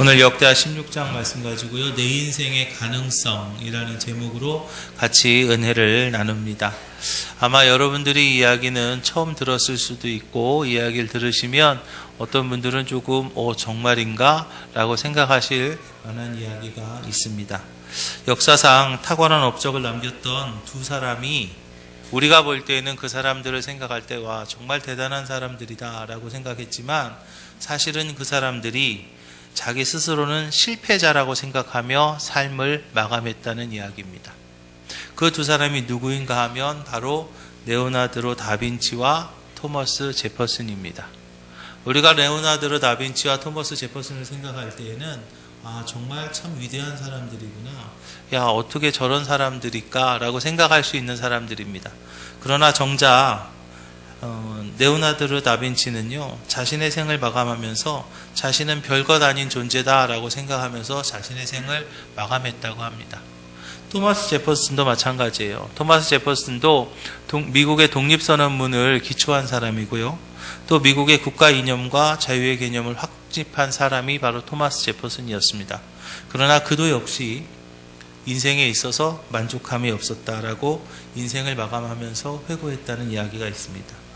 오늘 역대하 16장 말씀 가지고요. 내 인생의 가능성이라는 제목으로 같이 은혜를 나눕니다. 아마 여러분들이 이야기는 처음 들었을 수도 있고 이야기를 들으시면 어떤 분들은 조금 어 정말인가 라고 생각하실 만한 이야기가 있습니다. 역사상 탁월한 업적을 남겼던 두 사람이 우리가 볼 때는 그 사람들을 생각할 때 와 정말 대단한 사람들이다라고 생각했지만 사실은 그 사람들이 자기 스스로는 실패자라고 생각하며 삶을 마감했다는 이야기입니다. 그 두 사람이 누구인가 하면 바로 레오나드로 다빈치와 토머스 제퍼슨입니다. 우리가 레오나드로 다빈치와 토머스 제퍼슨을 생각할 때에는 아 정말 참 위대한 사람들이구나. 야 어떻게 저런 사람들일까라고 생각할 수 있는 사람들입니다. 그러나 정작 어, 네오나드르 다빈치는요 자신의 생을 마감하면서 자신은 별것 아닌 존재다라고 생각하면서 자신의 생을 마감했다고 합니다. 토마스 제퍼슨도 마찬가지예요. 토마스 제퍼슨도 동, 미국의 독립선언문을 기초한 사람이고요. 또 미국의 국가 이념과 자유의 개념을 확립한 사람이 바로 토마스 제퍼슨이었습니다. 그러나 그도 역시 인생에 있어서 만족함이 없었다라고 인생을 마감하면서 회고했다는 이야기가 있습니다.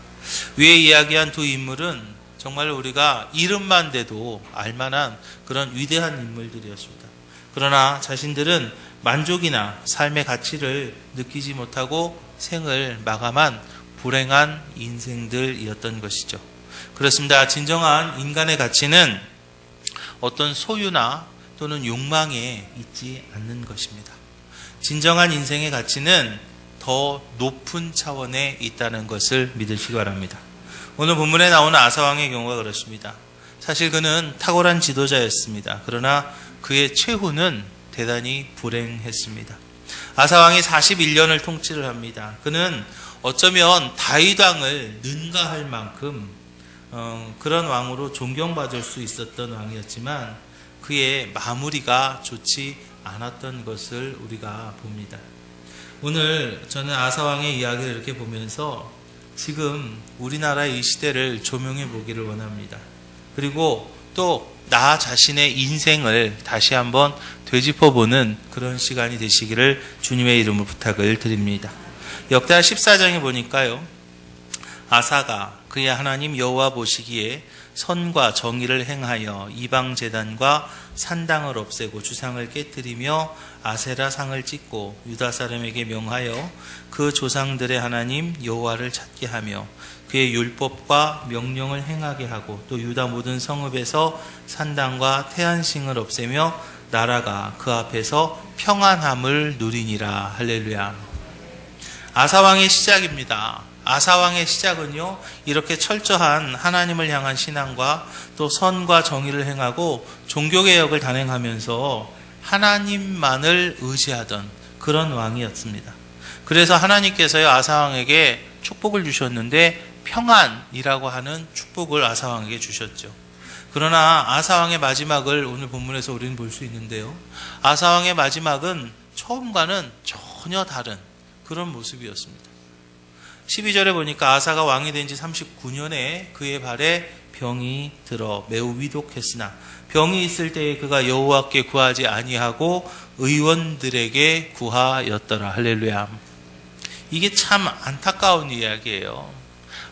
위에 이야기한 두 인물은 정말 우리가 이름만 대도 알만한 그런 위대한 인물들이었습니다. 그러나 자신들은 만족이나 삶의 가치를 느끼지 못하고 생을 마감한 불행한 인생들이었던 것이죠. 그렇습니다. 진정한 인간의 가치는 어떤 소유나 또는 욕망에 있지 않는 것입니다. 진정한 인생의 가치는 더 높은 차원에 있다는 것을 믿으시기 바랍니다. 오늘 본문에 나오는 아사왕의 경우가 그렇습니다. 사실 그는 탁월한 지도자였습니다. 그러나 그의 최후는 대단히 불행했습니다. 아사왕이 41년을 통치를 합니다. 그는 어쩌면 다윗왕을 능가할 만큼 어, 그런 왕으로 존경받을 수 있었던 왕이었지만 그의 마무리가 좋지 않았던 것을 우리가 봅니다. 오늘 저는 아사왕의 이야기를 이렇게 보면서 지금 우리나라의 이 시대를 조명해 보기를 원합니다. 그리고 또 나 자신의 인생을 다시 한번 되짚어 보는 그런 시간이 되시기를 주님의 이름으로 부탁을 드립니다. 역대하 14장에 보니까요. 아사가 그의 하나님 여호와 보시기에 선과 정의를 행하여 이방 제단과 산당을 없애고 주상을 깨뜨리며 아세라 상을 찍고 유다 사람에게 명하여 그 조상들의 하나님 여호와를 찾게 하며 그의 율법과 명령을 행하게 하고 또 유다 모든 성읍에서 산당과 태안싱을 없애며 나라가 그 앞에서 평안함을 누리니라 할렐루야. 아사왕의 시작입니다. 아사왕의 시작은요, 이렇게 철저한 하나님을 향한 신앙과 또 선과 정의를 행하고 종교개혁을 단행하면서 하나님만을 의지하던 그런 왕이었습니다. 그래서 하나님께서요, 아사왕에게 축복을 주셨는데 평안이라고 하는 축복을 아사왕에게 주셨죠. 그러나 아사왕의 마지막을 오늘 본문에서 우리는 볼 수 있는데요. 아사왕의 마지막은 처음과는 전혀 다른 그런 모습이었습니다. 12절에 보니까 아사가 왕이 된 지 39년에 그의 발에 병이 들어 매우 위독했으나 병이 있을 때에 그가 여호와께 구하지 아니하고 의원들에게 구하였더라. 할렐루야. 이게 참 안타까운 이야기예요.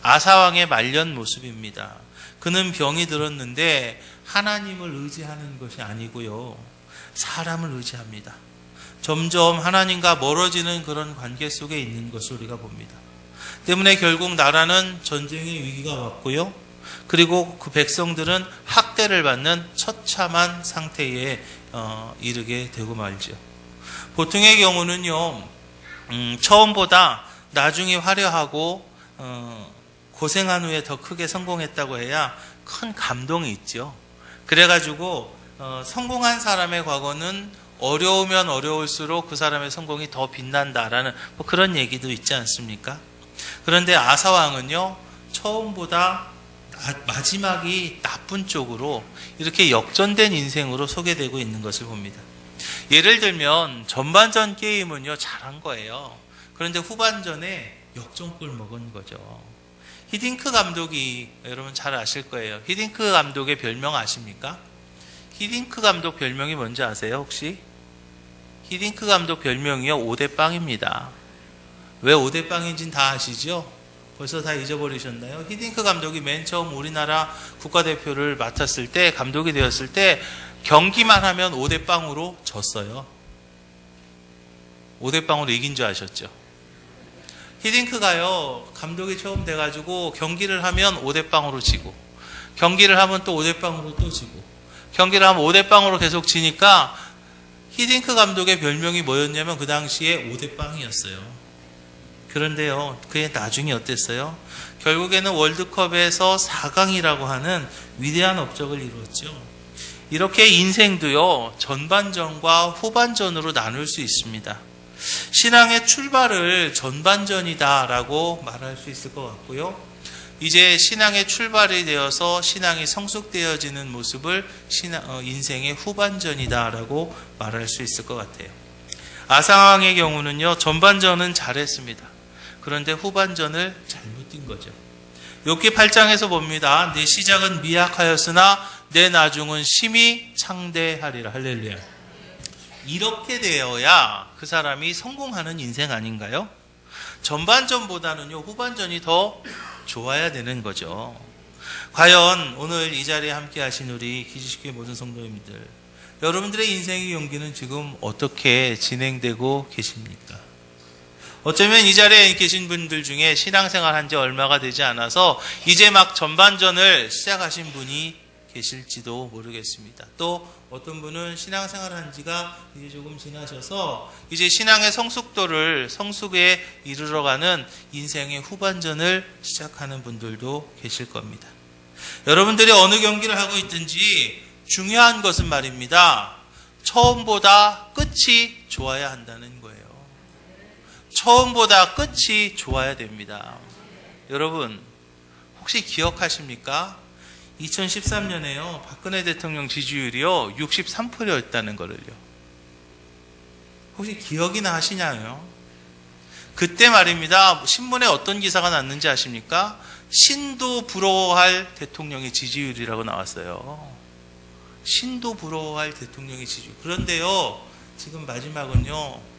아사왕의 말년 모습입니다. 그는 병이 들었는데 하나님을 의지하는 것이 아니고요. 사람을 의지합니다. 점점 하나님과 멀어지는 그런 관계 속에 있는 것을 우리가 봅니다. 때문에 결국 나라는 전쟁의 위기가 왔고요. 그리고 그 백성들은 학대를 받는 처참한 상태에 어, 이르게 되고 말죠. 보통의 경우는요, 음, 처음보다 나중에 화려하고 어, 고생한 후에 더 크게 성공했다고 해야 큰 감동이 있죠. 그래가지고 어, 성공한 사람의 과거는 어려우면 어려울수록 그 사람의 성공이 더 빛난다라는 뭐 그런 얘기도 있지 않습니까? 그런데 아사왕은요, 처음보다 마지막이 나쁜 쪽으로 이렇게 역전된 인생으로 소개되고 있는 것을 봅니다. 예를 들면 전반전 게임은요, 잘한 거예요. 그런데 후반전에 역전골 먹은 거죠. 히딩크 감독이 여러분 잘 아실 거예요. 히딩크 감독의 별명 아십니까? 히딩크 감독 별명이 뭔지 아세요, 혹시? 히딩크 감독 별명이요, 5대 빵입니다. 왜 5대 빵인지는 다 아시죠? 벌써 다 잊어버리셨나요? 히딩크 감독이 맨 처음 우리나라 국가대표를 맡았을 때, 감독이 되었을 때, 경기만 하면 5대 빵으로 졌어요. 5대 빵으로 이긴 줄 아셨죠? 히딩크가요, 감독이 처음 돼가지고 경기를 하면 5대 빵으로 지고, 경기를 하면 또 5대 빵으로 또 지고, 경기를 하면 5대 빵으로 계속 지니까 히딩크 감독의 별명이 뭐였냐면 그 당시에 5대 빵이었어요. 그런데요, 그게 나중에 어땠어요? 결국에는 월드컵에서 4강이라고 하는 위대한 업적을 이루었죠. 이렇게 인생도요, 전반전과 후반전으로 나눌 수 있습니다. 신앙의 출발을 전반전이다라고 말할 수 있을 것 같고요. 이제 신앙의 출발이 되어서 신앙이 성숙되어지는 모습을 어, 인생의 후반전이다라고 말할 수 있을 것 같아요. 아상왕의 경우는요, 전반전은 잘했습니다. 그런데 후반전을 잘못 뛴 거죠. 욥기 8장에서 봅니다. 내 시작은 미약하였으나 내 나중은 심히 창대하리라. 할렐루야. 이렇게 되어야 그 사람이 성공하는 인생 아닌가요? 전반전보다는요, 후반전이 더 좋아야 되는 거죠. 과연 오늘 이 자리에 함께 하신 우리 기지식교회 모든 성도님들, 여러분들의 인생의 용기는 지금 어떻게 진행되고 계십니까? 어쩌면 이 자리에 계신 분들 중에 신앙생활 한 지 얼마가 되지 않아서 이제 막 전반전을 시작하신 분이 계실지도 모르겠습니다. 또 어떤 분은 신앙생활 한 지가 이제 조금 지나셔서 이제 신앙의 성숙도를 성숙에 이르러 가는 인생의 후반전을 시작하는 분들도 계실 겁니다. 여러분들이 어느 경기를 하고 있든지 중요한 것은 말입니다. 처음보다 끝이 좋아야 한다는 거예요. 처음보다 끝이 좋아야 됩니다. 여러분, 혹시 기억하십니까? 2013년에요. 박근혜 대통령 지지율이요. 63%였다는 거를요. 혹시 기억이나 하시냐요? 그때 말입니다. 신문에 어떤 기사가 났는지 아십니까? 신도 부러워할 대통령의 지지율이라고 나왔어요. 신도 부러워할 대통령의 지지율. 그런데요. 지금 마지막은요.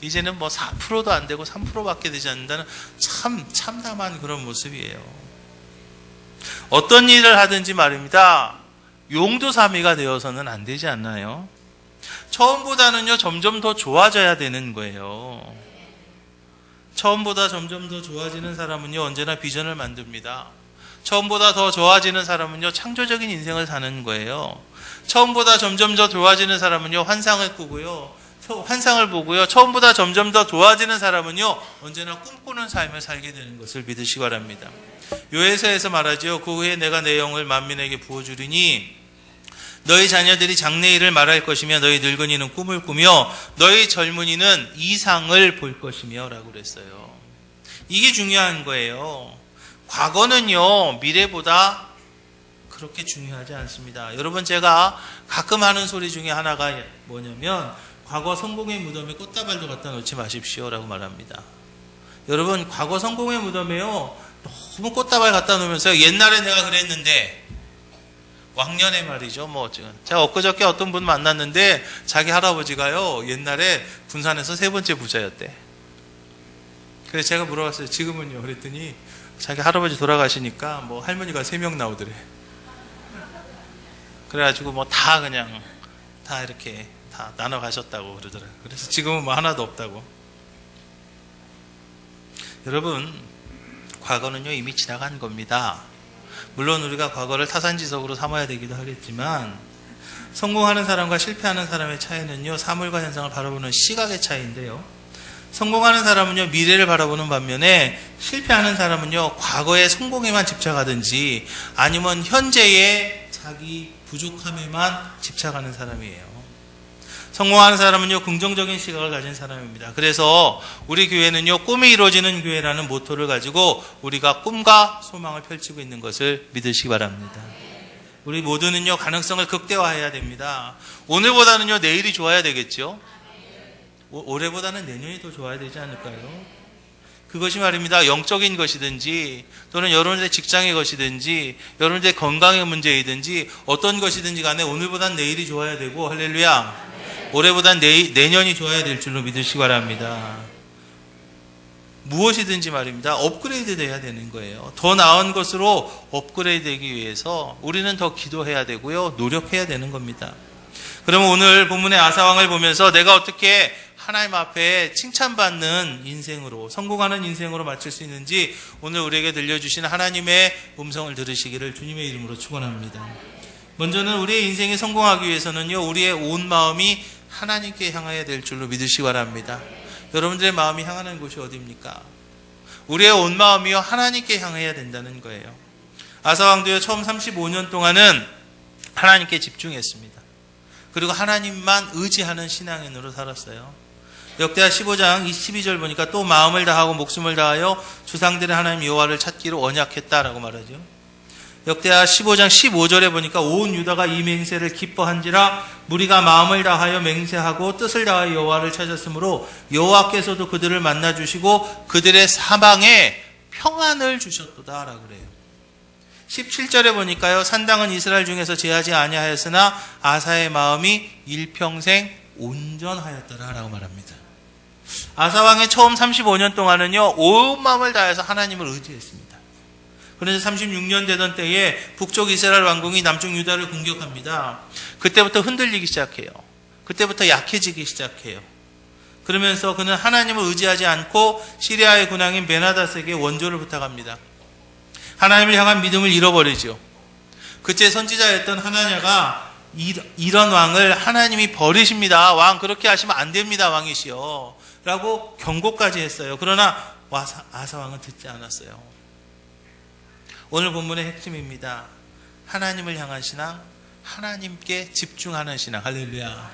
이제는 뭐 4%도 안 되고 3%밖에 되지 않는다는 참 참담한 그런 모습이에요. 어떤 일을 하든지 말입니다. 용두사미가 되어서는 안 되지 않나요? 처음보다는요, 점점 더 좋아져야 되는 거예요. 처음보다 점점 더 좋아지는 사람은요, 언제나 비전을 만듭니다. 처음보다 더 좋아지는 사람은요, 창조적인 인생을 사는 거예요. 처음보다 점점 더 좋아지는 사람은요, 환상을 꾸고요. 환상을 보고요. 처음보다 점점 더 좋아지는 사람은요, 언제나 꿈꾸는 삶을 살게 되는 것을 믿으시기 바랍니다. 요에서에서 말하죠. 그 후에 내가 내 영을 만민에게 부어주리니 너희 자녀들이 장래일을 말할 것이며 너희 늙은이는 꿈을 꾸며 너희 젊은이는 이상을 볼 것이며 라고 그랬어요. 이게 중요한 거예요. 과거는요, 미래보다 그렇게 중요하지 않습니다. 여러분, 제가 가끔 하는 소리 중에 하나가 뭐냐면, 과거 성공의 무덤에 꽃다발도 갖다 놓지 마십시오. 라고 말합니다. 여러분, 과거 성공의 무덤에요, 너무 꽃다발 갖다 놓으면서 옛날에 내가 그랬는데, 왕년에 말이죠. 뭐 지금 제가 엊그저께 어떤 분 만났는데 자기 할아버지가요 옛날에 군산에서 세 번째 부자였대. 그래서 제가 물어봤어요. 지금은요? 그랬더니 자기 할아버지 돌아가시니까 뭐 할머니가 세 명 나오더래. 그래가지고 뭐 다 그냥 다 이렇게 다 나눠 가셨다고 그러더라고요. 그래서 지금은 뭐 하나도 없다고. 여러분 과거는요 이미 지나간 겁니다. 물론 우리가 과거를 타산지석으로 삼아야 되기도 하겠지만 성공하는 사람과 실패하는 사람의 차이는요 사물과 현상을 바라보는 시각의 차이인데요 성공하는 사람은요 미래를 바라보는 반면에 실패하는 사람은요 과거의 성공에만 집착하든지 아니면 현재의 자기 부족함에만 집착하는 사람이에요 성공하는 사람은요, 긍정적인 시각을 가진 사람입니다. 그래서 우리 교회는요, 꿈이 이루어지는 교회라는 모토를 가지고 우리가 꿈과 소망을 펼치고 있는 것을 믿으시기 바랍니다. 우리 모두는요, 가능성을 극대화해야 됩니다. 오늘보다는요, 내일이 좋아야 되겠죠? 올해보다는 내년이 더 좋아야 되지 않을까요? 그것이 말입니다. 영적인 것이든지 또는 여러분들의 직장의 것이든지 여러분들의 건강의 문제이든지 어떤 것이든지 간에 오늘보단 내일이 좋아야 되고 할렐루야. 올해보단 내, 내년이 좋아야 될 줄로 믿으시기 바랍니다. 무엇이든지 말입니다. 업그레이드 돼야 되는 거예요. 더 나은 것으로 업그레이드 되기 위해서 우리는 더 기도해야 되고요. 노력해야 되는 겁니다. 그러면 오늘 본문의 아사왕을 보면서 내가 어떻게 하나님 앞에 칭찬받는 인생으로, 성공하는 인생으로 맞출 수 있는지 오늘 우리에게 들려주신 하나님의 음성을 들으시기를 주님의 이름으로 축원합니다. 먼저는 우리의 인생이 성공하기 위해서는요, 우리의 온 마음이 하나님께 향해야 될 줄로 믿으시기 바랍니다. 여러분들의 마음이 향하는 곳이 어디입니까? 우리의 온 마음이요, 하나님께 향해야 된다는 거예요. 아사 왕도요, 처음 35년 동안은 하나님께 집중했습니다. 그리고 하나님만 의지하는 신앙인으로 살았어요. 역대하 15장 22절 보니까 또 마음을 다하고 목숨을 다하여 주상들의 하나님 여호와를 찾기로 언약했다라고 말하죠. 역대하 15장 15절에 보니까 온 유다가 이 맹세를 기뻐한지라 무리가 마음을 다하여 맹세하고 뜻을 다하여 여호와를 찾았으므로 여호와께서도 그들을 만나 주시고 그들의 사방에 평안을 주셨도다라고 그래요. 17절에 보니까요. 산당은 이스라엘 중에서 제하지 아니하였으나 아사의 마음이 일평생 온전하였더라라고 말합니다. 아사 왕의 처음 35년 동안은요. 온 마음을 다해서 하나님을 의지했습니다. 그런데 36년 되던 때에 북쪽 이스라엘 왕궁이 남쪽 유다를 공격합니다. 그때부터 흔들리기 시작해요. 그때부터 약해지기 시작해요. 그러면서 그는 하나님을 의지하지 않고 시리아의 군왕인 베나다스에게 원조를 부탁합니다. 하나님을 향한 믿음을 잃어버리죠. 그때 선지자였던 하나냐가 이런 왕을 하나님이 버리십니다. 왕 그렇게 하시면 안 됩니다. 왕이시여. 라고 경고까지 했어요. 그러나 아사 왕은 듣지 않았어요. 오늘 본문의 핵심입니다. 하나님을 향한 신앙, 하나님께 집중하는 신앙. 할렐루야.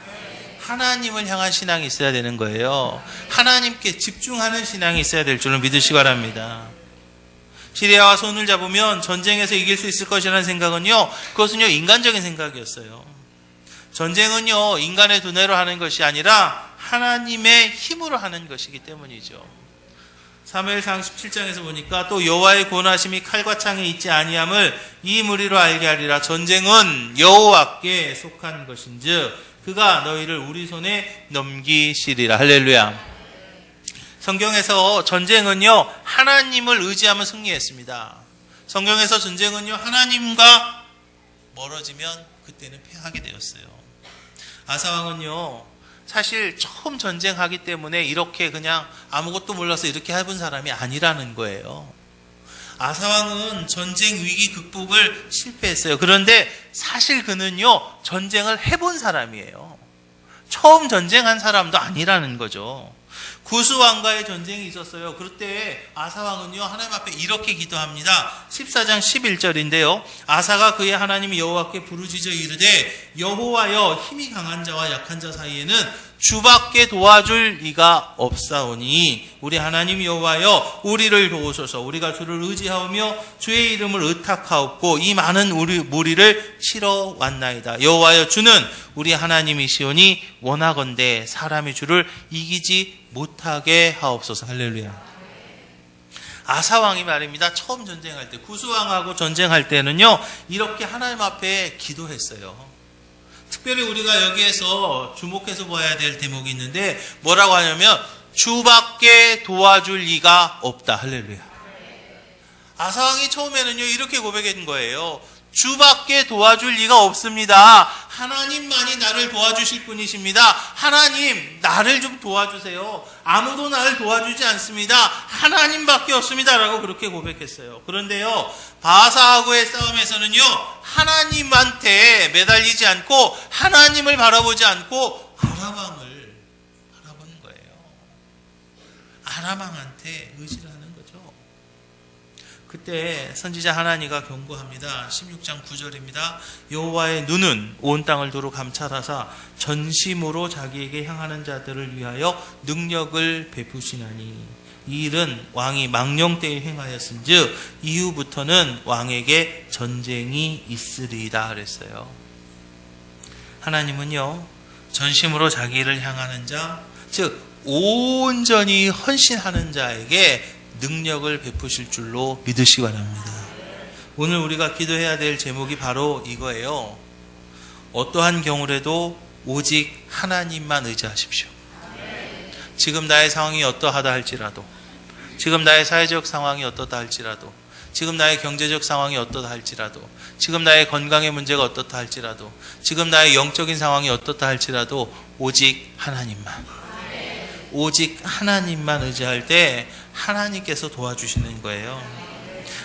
하나님을 향한 신앙이 있어야 되는 거예요. 하나님께 집중하는 신앙이 있어야 될 줄을 믿으시기 바랍니다. 시리아와 손을 잡으면 전쟁에서 이길 수 있을 것이라는 생각은요, 그것은요, 인간적인 생각이었어요. 전쟁은요, 인간의 두뇌로 하는 것이 아니라 하나님의 힘으로 하는 것이기 때문이죠. 사무엘상 17장에서 보니까 또 여호와의 권하심이 칼과 창에 있지 아니함을 이 무리로 알게 하리라 전쟁은 여호와께 속한 것인즉 그가 너희를 우리 손에 넘기시리라 할렐루야. 성경에서 전쟁은요 하나님을 의지하면 승리했습니다. 성경에서 전쟁은요 하나님과 멀어지면 그때는 패하게 되었어요. 아사왕은요 사실 처음 전쟁하기 때문에 이렇게 그냥 아무것도 몰라서 이렇게 해본 사람이 아니라는 거예요. 아사왕은 전쟁 위기 극복을 실패했어요. 그런데 사실 그는요, 전쟁을 해본 사람이에요. 처음 전쟁한 사람도 아니라는 거죠. 구수왕과의 전쟁이 있었어요. 그때 아사 왕은요 하나님 앞에 이렇게 기도합니다. 14장 11절인데요. 아사가 그의 하나님 여호와께 부르짖어 이르되 여호와여 힘이 강한 자와 약한 자 사이에는 주밖에 도와줄 이가 없사오니 우리 하나님 여호와여 우리를 도우소서. 우리가 주를 의지하오며 주의 이름을 의탁하옵고 이 많은 우리 무리를 치러 왔나이다. 여호와여 주는 우리 하나님이시오니 원하건대 사람이 주를 이기지 못하게 하옵소서. 할렐루야. 아사왕이 말입니다. 처음 전쟁할 때 구수왕하고 전쟁할 때는요 이렇게 하나님 앞에 기도했어요 특별히 우리가 여기에서 주목해서 봐야 될 대목이 있는데 뭐라고 하냐면 주밖에 도와줄 이가 없다. 할렐루야. 아사왕이 처음에는요 이렇게 고백한 거예요. 주밖에 도와줄 리가 없습니다. 하나님만이 나를 도와주실 분이십니다. 하나님, 나를 좀 도와주세요. 아무도 나를 도와주지 않습니다. 하나님밖에 없습니다. 라고 그렇게 고백했어요. 그런데요, 바사하고의 싸움에서는요, 하나님한테 매달리지 않고, 하나님을 바라보지 않고, 아라방을 바라보는 거예요. 아라방한테 의지를 그때 선지자 하나니가 경고합니다. 16장 9절입니다. 여호와의 눈은 온 땅을 두루 감찰하사 전심으로 자기에게 향하는 자들을 위하여 능력을 베푸시나니 이 일은 왕이 망령 때에 행하였은즉 이후부터는 왕에게 전쟁이 있으리이다 그랬어요. 하나님은요 전심으로 자기를 향하는 자, 즉 온전히 헌신하는 자에게 능력을 베푸실 줄로 믿으시기 바랍니다. 오늘 우리가 기도해야 될 제목이 바로 이거예요. 어떠한 경우라도 오직 하나님만 의지하십시오. 지금 나의 상황이 어떠하다 할지라도, 지금 나의 사회적 상황이 어떻다 할지라도, 지금 나의 경제적 상황이 어떻다 할지라도, 지금 나의 건강의 문제가 어떻다 할지라도, 지금 나의 영적인 상황이 어떻다 할지라도, 오직 하나님만. 오직 하나님만 의지할 때 하나님께서 도와주시는 거예요.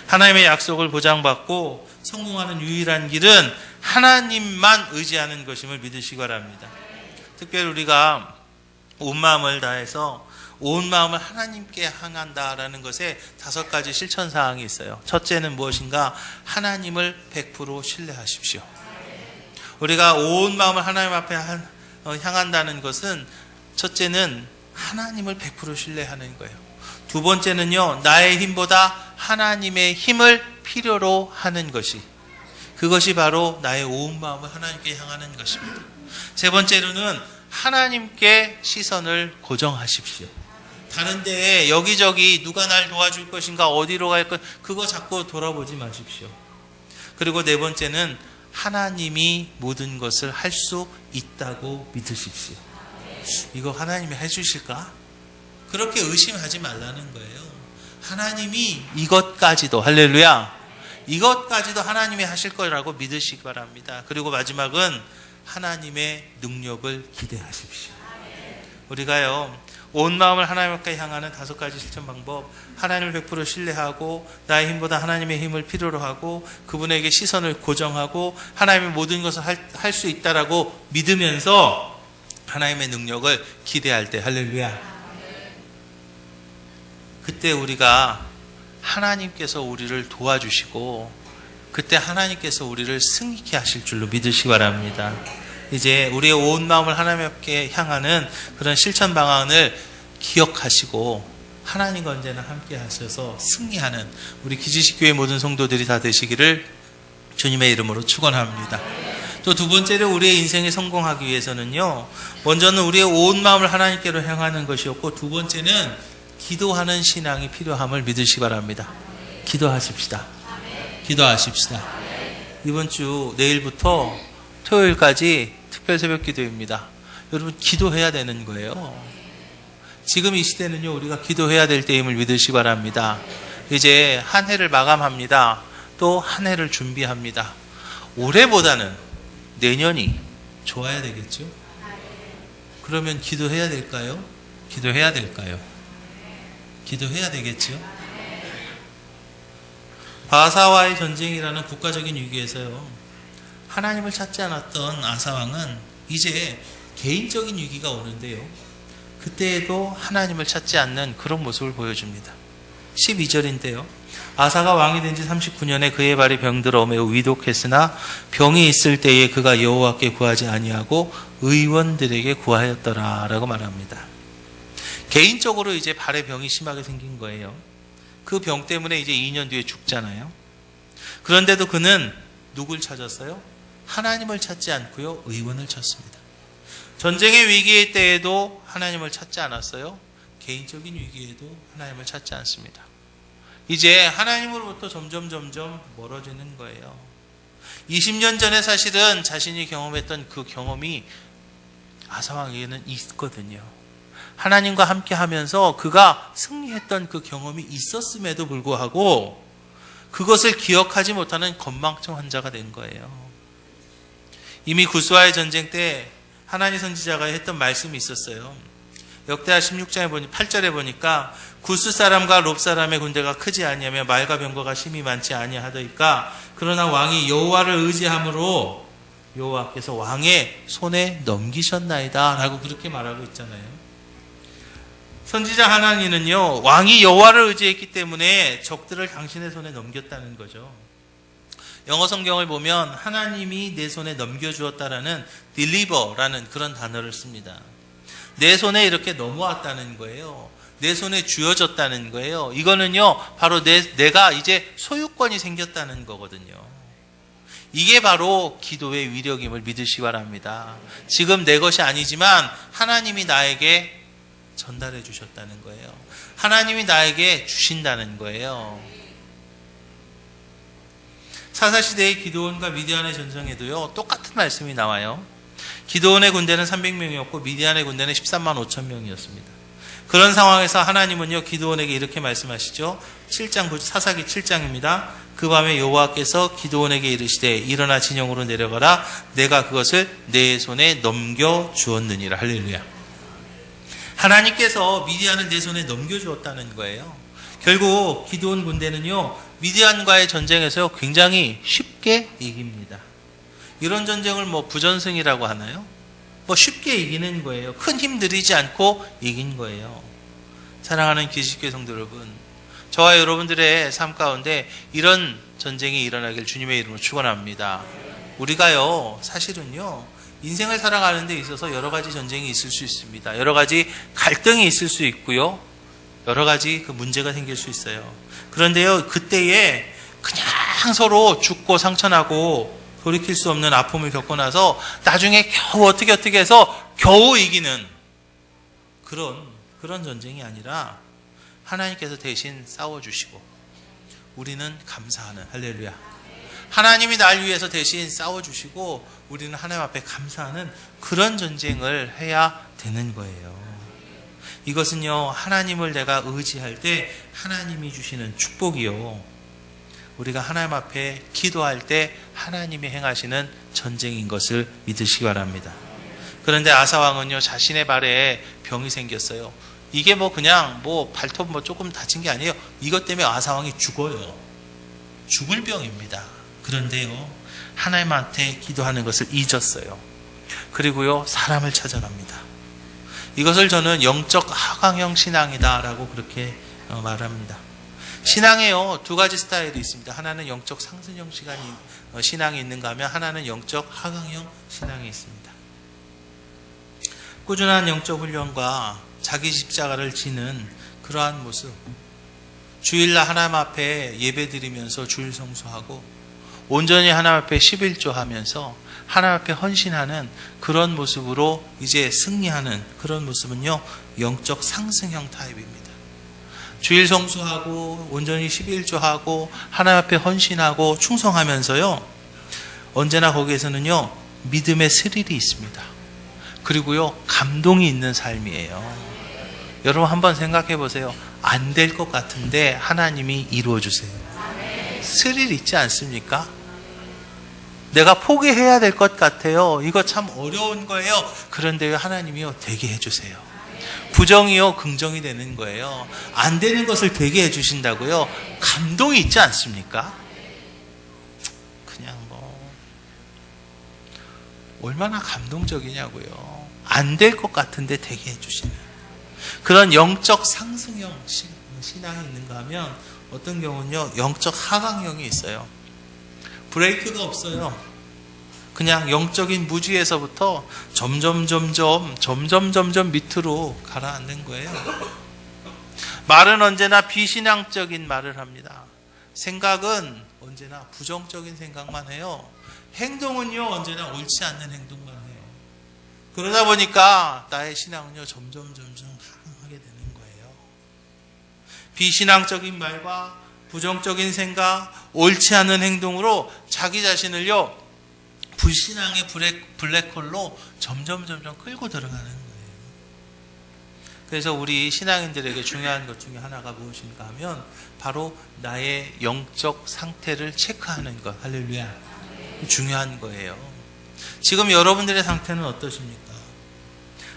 하나님의 약속을 보장받고 성공하는 유일한 길은 하나님만 의지하는 것임을 믿으시기 바랍니다. 특별히 우리가 온 마음을 다해서 온 마음을 하나님께 향한다라는 것에 다섯 가지 실천 사항이 있어요. 첫째는 무엇인가? 하나님을 100% 신뢰하십시오. 우리가 온 마음을 하나님 앞에 한- 어, 향한다는 것은 첫째는 하나님을 100% 신뢰하는 거예요. 두 번째는요, 나의 힘보다 하나님의 힘을 필요로 하는 것이 그것이 바로 나의 온 마음을 하나님께 향하는 것입니다. 세 번째로는 하나님께 시선을 고정하십시오. 다른 데에 여기저기 누가 날 도와줄 것인가 어디로 갈 것 그거 자꾸 돌아보지 마십시오. 그리고 네 번째는 하나님이 모든 것을 할 수 있다고 믿으십시오. 이거 하나님이 해주실까? 그렇게 의심하지 말라는 거예요. 하나님이 이것까지도 할렐루야. 이것까지도 하나님이 하실 거라고 믿으시기 바랍니다. 그리고 마지막은 하나님의 능력을 기대하십시오. 우리가요, 온 마음을 하나님께 향하는 다섯 가지 실천 방법, 하나님을 100% 신뢰하고, 나의 힘보다 하나님의 힘을 필요로 하고, 그분에게 시선을 고정하고, 하나님의 모든 것을 할 수 있다라고 믿으면서, 하나님의 능력을 기대할 때, 할렐루야. 그때 우리가 하나님께서 우리를 도와주시고, 그때 하나님께서 우리를 승리케 하실 줄로 믿으시기 바랍니다. 이제 우리의 온 마음을 하나님께 향하는 그런 실천 방안을 기억하시고 하나님과 언제나 함께 하셔서 승리하는 우리 기지식 교회 모든 성도들이 다 되시기를 주님의 이름으로 축원합니다. 또 두 번째로 우리의 인생에 성공하기 위해서는요. 먼저는 우리의 온 마음을 하나님께로 향하는 것이었고 두 번째는 기도하는 신앙이 필요함을 믿으시기 바랍니다. 기도하십시다. 기도하십시다. 이번 주 내일부터 토요일까지 특별 새벽 기도입니다. 여러분 기도해야 되는 거예요. 지금 이 시대는요 우리가 기도해야 될 때임을 믿으시기 바랍니다. 이제 한 해를 마감합니다. 또 한 해를 준비합니다. 올해보다는 내년이 좋아야 되겠죠? 그러면 기도해야 될까요? 기도해야 될까요? 기도해야 되겠죠? 바사와의 전쟁이라는 국가적인 위기에서요. 하나님을 찾지 않았던 아사왕은 이제 개인적인 위기가 오는데요. 그때에도 하나님을 찾지 않는 그런 모습을 보여줍니다. 12절인데요. 아사가 왕이 된 지 39년에 그의 발이 병들어 매우 위독했으나 병이 있을 때에 그가 여호와께 구하지 아니하고 의원들에게 구하였더라라고 말합니다. 개인적으로 이제 발에 병이 심하게 생긴 거예요. 그 병 때문에 이제 2년 뒤에 죽잖아요. 그런데도 그는 누굴 찾았어요? 하나님을 찾지 않고요. 의원을 찾습니다. 전쟁의 위기의 때에도 하나님을 찾지 않았어요. 개인적인 위기에도 하나님을 찾지 않습니다. 이제 하나님으로부터 점점 점점 멀어지는 거예요. 20년 전에 사실은 자신이 경험했던 그 경험이 아사왕에게는 있거든요. 하나님과 함께 하면서 그가 승리했던 그 경험이 있었음에도 불구하고 그것을 기억하지 못하는 건망증 환자가 된 거예요. 이미 구스와의 전쟁 때 하나님 선지자가 했던 말씀이 있었어요. 역대하 16장에 보니 8절에 보니까 구스 사람과 롭 사람의 군대가 크지 아니하며 말과 병거가 심히 많지 아니하더이까 그러나 왕이 여호와를 의지함으로 여호와께서 왕의 손에 넘기셨나이다라고 그렇게 말하고 있잖아요. 선지자 하나님은요 왕이 여호와를 의지했기 때문에 적들을 당신의 손에 넘겼다는 거죠. 영어 성경을 보면 하나님이 내 손에 넘겨주었다라는 deliver라는 그런 단어를 씁니다. 내 손에 이렇게 넘어왔다는 거예요. 내 손에 쥐어졌다는 거예요. 이거는요, 바로 내, 내가 이제 소유권이 생겼다는 거거든요. 이게 바로 기도의 위력임을 믿으시 기 바랍니다. 지금 내 것이 아니지만 하나님이 나에게 전달해 주셨다는 거예요. 하나님이 나에게 주신다는 거예요. 사사시대의 기도원과 미디안의 전쟁에도요, 똑같은 말씀이 나와요. 기도원의 군대는 300명이었고, 미디안의 군대는 13만 5천 명이었습니다. 그런 상황에서 하나님은요, 기도원에게 이렇게 말씀하시죠. 7장, 사사기 7장입니다. 그 밤에 여호와께서 기도원에게 이르시되 일어나 진영으로 내려가라 내가 그것을 내 손에 넘겨 주었느니라 할렐루야. 하나님께서 미디안을 내 손에 넘겨 주었다는 거예요. 결국 기도원 군대는요 미디안과의 전쟁에서 굉장히 쉽게 이깁니다. 이런 전쟁을 뭐 부전승이라고 하나요? 뭐 쉽게 이기는 거예요. 큰 힘 들이지 않고 이긴 거예요. 사랑하는 기식교 성도 여러분, 저와 여러분들의 삶 가운데 이런 전쟁이 일어나길 주님의 이름으로 축원합니다. 우리가요, 사실은요, 인생을 살아가는 데 있어서 여러 가지 전쟁이 있을 수 있습니다. 여러 가지 갈등이 있을 수 있고요. 여러 가지 그 문제가 생길 수 있어요. 그런데요, 그때에 그냥 서로 죽고 상처나고 돌이킬 수 없는 아픔을 겪고 나서 나중에 겨우 어떻게 어떻게 해서 겨우 이기는 그런, 그런 전쟁이 아니라 하나님께서 대신 싸워주시고 우리는 감사하는 할렐루야. 하나님이 날 위해서 대신 싸워주시고 우리는 하나님 앞에 감사하는 그런 전쟁을 해야 되는 거예요. 이것은요, 하나님을 내가 의지할 때 하나님이 주시는 축복이요. 우리가 하나님 앞에 기도할 때 하나님이 행하시는 전쟁인 것을 믿으시기 바랍니다. 그런데 아사왕은요, 자신의 발에 병이 생겼어요. 이게 뭐 그냥 뭐 발톱 뭐 조금 다친 게 아니에요. 이것 때문에 아사왕이 죽어요. 죽을 병입니다. 그런데요, 하나님한테 기도하는 것을 잊었어요. 그리고요, 사람을 찾아갑니다. 이것을 저는 영적 하강형 신앙이다라고 그렇게 어, 말합니다. 신앙에요, 두 가지 스타일이 있습니다. 하나는 영적 상승형 시간이, 어, 신앙이 있는가 하면 하나는 영적 하강형 신앙이 있습니다. 꾸준한 영적 훈련과 자기 십자가를 지는 그러한 모습. 주일날 하나님 앞에 예배 드리면서 주일 성수하고 온전히 하나님 앞에 11조 하면서 하나님 앞에 헌신하는 그런 모습으로 이제 승리하는 그런 모습은요, 영적 상승형 타입입니다. 주일 성수하고 온전히 11조 하고 하나님 앞에 헌신하고 충성하면서요, 언제나 거기에서는요, 믿음의 스릴이 있습니다. 그리고요, 감동이 있는 삶이에요. 여러분 한번 생각해 보세요. 안 될 것 같은데 하나님이 이루어 주세요. 스릴 있지 않습니까? 내가 포기해야 될 것 같아요. 이거 참 어려운 거예요. 그런데 하나님이요, 되게 해주세요. 부정이요, 긍정이 되는 거예요. 안 되는 것을 되게 해주신다고요. 감동이 있지 않습니까? 그냥 뭐, 얼마나 감동적이냐고요. 안 될 것 같은데 되게 해주시는. 그런 영적 상승형 신앙이 있는가 하면 어떤 경우는요, 영적 하강형이 있어요. 브레이크가 없어요. 그냥 영적인 무지에서부터 점점 점점 점점 점점 밑으로 가라앉는 거예요. 말은 언제나 비신앙적인 말을 합니다. 생각은 언제나 부정적인 생각만 해요. 행동은요 언제나 옳지 않는 행동만 해요. 그러다 보니까 나의 신앙은요 점점 점점 하강하게 되는 거예요. 비신앙적인 말과 부정적인 생각, 옳지 않은 행동으로 자기 자신을요, 불신앙의 블랙, 블랙홀로 점점 점점 끌고 들어가는 거예요. 그래서 우리 신앙인들에게 중요한 것 중에 하나가 무엇인가 하면 바로 나의 영적 상태를 체크하는 것. 할렐루야. 중요한 거예요. 지금 여러분들의 상태는 어떠십니까?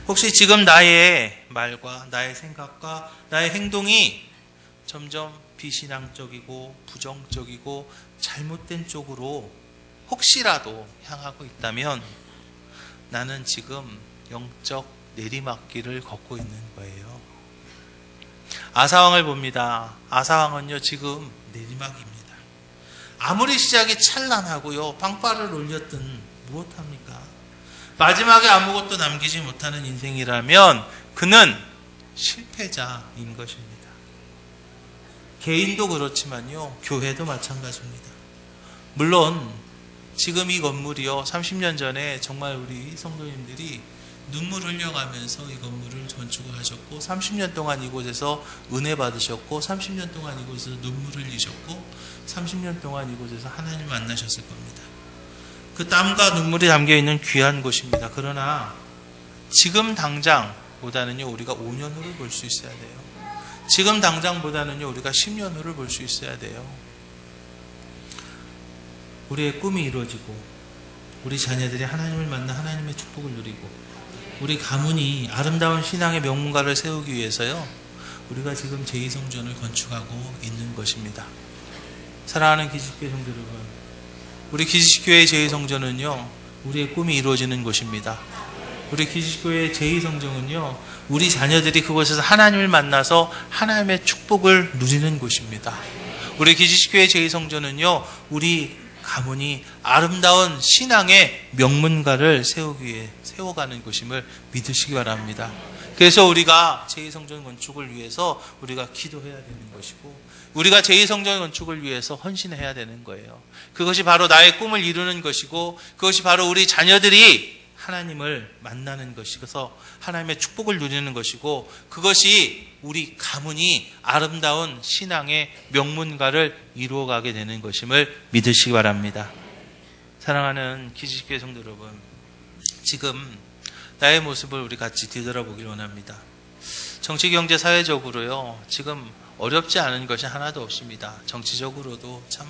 혹시 지금 나의 말과 나의 생각과 나의 행동이 점점 비신앙적이고 부정적이고 잘못된 쪽으로 혹시라도 향하고 있다면 나는 지금 영적 내리막길을 걷고 있는 거예요. 아사왕을 봅니다. 아사왕은요, 지금 내리막입니다. 아무리 시작이 찬란하고요, 빵빠를 올렸든 무엇합니까? 마지막에 아무것도 남기지 못하는 인생이라면 그는 실패자인 것입니다. 개인도 그렇지만요, 교회도 마찬가지입니다. 물론, 지금 이 건물이요, 30년 전에 정말 우리 성도님들이 눈물 흘려가면서 이 건물을 건축을 하셨고 30년 동안 이곳에서 은혜 받으셨고 30년 동안 이곳에서 눈물 흘리셨고 30년 동안 이곳에서 하나님 만나셨을 겁니다. 그 땀과 눈물이 담겨 있는 귀한 곳입니다. 그러나 지금 당장보다는요 우리가 5년 후를 볼 수 있어야 돼요. 지금 당장보다는요 우리가 10년 후를 볼 수 있어야 돼요. 우리의 꿈이 이루어지고 우리 자녀들이 하나님을 만나 하나님의 축복을 누리고 우리 가문이 아름다운 신앙의 명문가를 세우기 위해서요 우리가 지금 제2성전을 건축하고 있는 것입니다. 사랑하는 기식교회 성도 여러분, 우리 기식교회 제2성전은요 우리의 꿈이 이루어지는 곳입니다. 우리 기식교회 제2성전은요 우리 자녀들이 그곳에서 하나님을 만나서 하나님의 축복을 누리는 곳입니다. 우리 기지식교회 제2성전은요, 우리 가문이 아름다운 신앙의 명문가를 세우기 위해 세워가는 곳임을 믿으시기 바랍니다. 그래서 우리가 제2성전 건축을 위해서 우리가 기도해야 되는 것이고, 우리가 제2성전 건축을 위해서 헌신해야 되는 거예요. 그것이 바로 나의 꿈을 이루는 것이고, 그것이 바로 우리 자녀들이 하나님을 만나는 것이어서 하나님의 축복을 누리는 것이고 그것이 우리 가문이 아름다운 신앙의 명문가를 이루어가게 되는 것임을 믿으시기 바랍니다. 사랑하는 기지식교회 성도 여러분, 지금 나의 모습을 우리 같이 뒤돌아보길 원합니다. 정치, 경제, 사회적으로요, 지금 어렵지 않은 것이 하나도 없습니다. 정치적으로도 참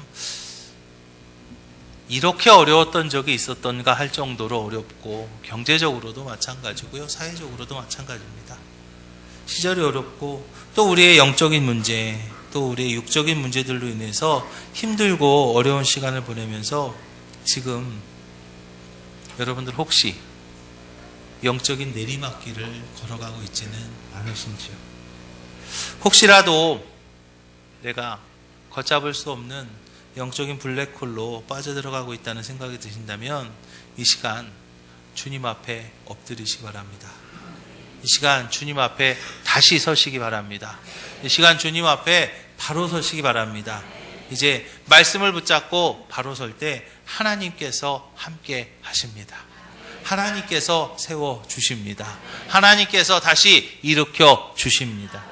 이렇게 어려웠던 적이 있었던가 할 정도로 어렵고 경제적으로도 마찬가지고요. 사회적으로도 마찬가지입니다. 시절이 어렵고 또 우리의 영적인 문제, 또 우리의 육적인 문제들로 인해서 힘들고 어려운 시간을 보내면서 지금 여러분들 혹시 영적인 내리막길을 걸어가고 있지는 않으신지요? 혹시라도 내가 걷잡을 수 없는 영적인 블랙홀로 빠져들어가고 있다는 생각이 드신다면 이 시간 주님 앞에 엎드리시기 바랍니다. 이 시간 주님 앞에 다시 서시기 바랍니다. 이 시간 주님 앞에 바로 서시기 바랍니다. 이제 말씀을 붙잡고 바로 설 때 하나님께서 함께 하십니다. 하나님께서 세워 주십니다. 하나님께서 다시 일으켜 주십니다.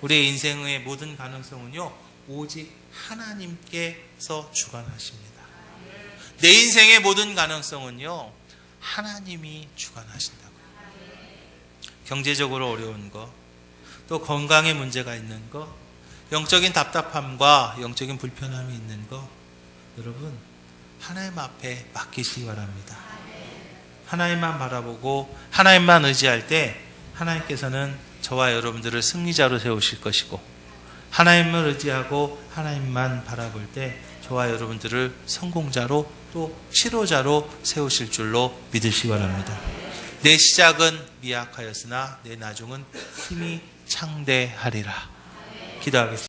우리의 인생의 모든 가능성은요, 오직 하나님께 서 주관하십니다. 내 인생의 모든 가능성은요, 하나님이 주관하신다고. 경제적으로 어려운 것, 또 건강에 문제가 있는 것, 영적인 답답함과 영적인 불편함이 있는 것, 여러분, 하나님 앞에 맡기시기 바랍니다. 하나님만 바라보고 하나님만 의지할 때 하나님께서는 저와 여러분들을 승리자로 세우실 것이고 하나님을 의지하고 하나님만 바라볼 때 저와 여러분들을 성공자로 또 치료자로 세우실 줄로 믿으시기 바랍니다. 내 시작은 미약하였으나 내 나중은 힘이 창대하리라. 기도하겠습니다.